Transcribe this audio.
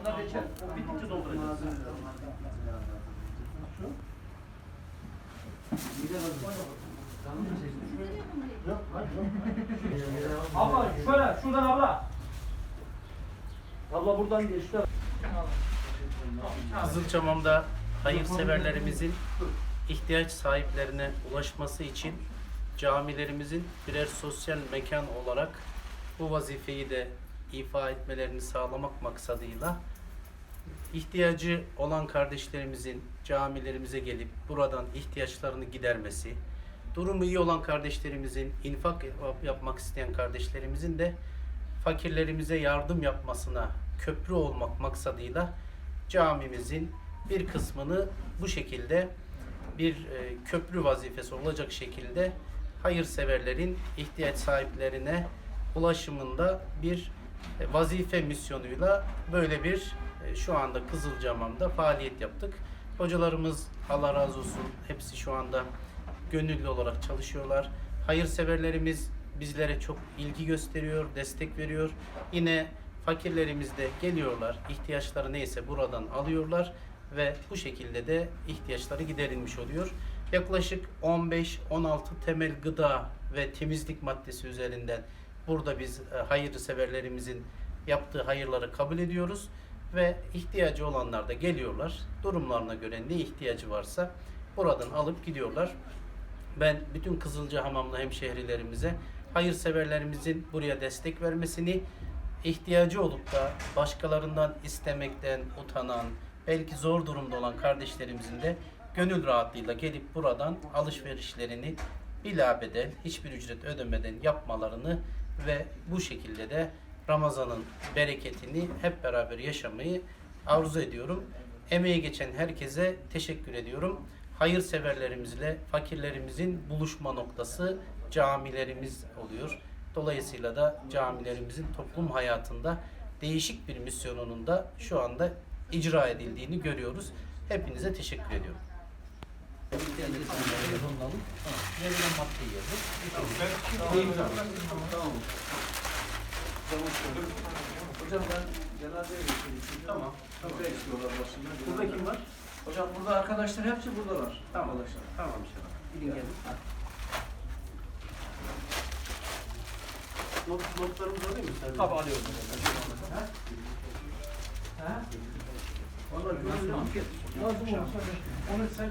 Onlar geçer. O bitince dolduracağız. Abla şöyle şuradan abla. Abla buradan geçti. Kızılçamam'da hayırseverlerimizin ihtiyaç sahiplerine ulaşması için camilerimizin birer sosyal mekan olarak bu vazifeyi de ifa etmelerini sağlamak maksadıyla ihtiyacı olan kardeşlerimizin camilerimize gelip buradan ihtiyaçlarını gidermesi, durumu iyi olan kardeşlerimizin, infak yap- yapmak isteyen kardeşlerimizin de fakirlerimize yardım yapmasına köprü olmak maksadıyla camimizin bir kısmını bu şekilde bir e, köprü vazifesi olacak şekilde hayırseverlerin ihtiyaç sahiplerine ulaşımında bir e, vazife misyonuyla böyle bir şu anda Kızılcamam'da faaliyet yaptık. Hocalarımız Allah razı olsun hepsi şu anda gönüllü olarak çalışıyorlar. Hayırseverlerimiz bizlere çok ilgi gösteriyor, destek veriyor. Yine fakirlerimiz de geliyorlar, ihtiyaçları neyse buradan alıyorlar ve bu şekilde de ihtiyaçları giderilmiş oluyor. Yaklaşık 15-16 temel gıda ve temizlik maddesi üzerinden burada biz e, hayırseverlerimizin yaptığı hayırları kabul ediyoruz ve ihtiyacı olanlar da geliyorlar. Durumlarına göre ne ihtiyacı varsa buradan alıp gidiyorlar. Ben bütün Kızılca Hamamlı hemşehrilerimize hayırseverlerimizin buraya destek vermesini, ihtiyacı olup da başkalarından istemekten utanan, belki zor durumda olan kardeşlerimizin de gönül rahatlığıyla gelip buradan alışverişlerini bilabedel, hiçbir ücret ödemeden yapmalarını ve bu şekilde de Ramazan'ın bereketini hep beraber yaşamayı arzu ediyorum. Emeği geçen herkese teşekkür ediyorum. Hayırseverlerimizle fakirlerimizin buluşma noktası camilerimiz oluyor. Dolayısıyla da camilerimizin toplum hayatında değişik bir misyonunun da şu anda icra edildiğini görüyoruz. Hepinize teşekkür ediyorum. Verilen maddeyi Hocam ben cenazeye geçeyim. Tamam. Burada istiyorlar başında. Burada kim var? Hocam burada arkadaşlar hepsi buradalar. Tamam. Arkadaşlar. Tamam inşallah. Gidin gelin. Not, notlarımız alayım mı sen? Tabii alıyorum. Ha? Ha? Vallahi Lazım olursa onu sen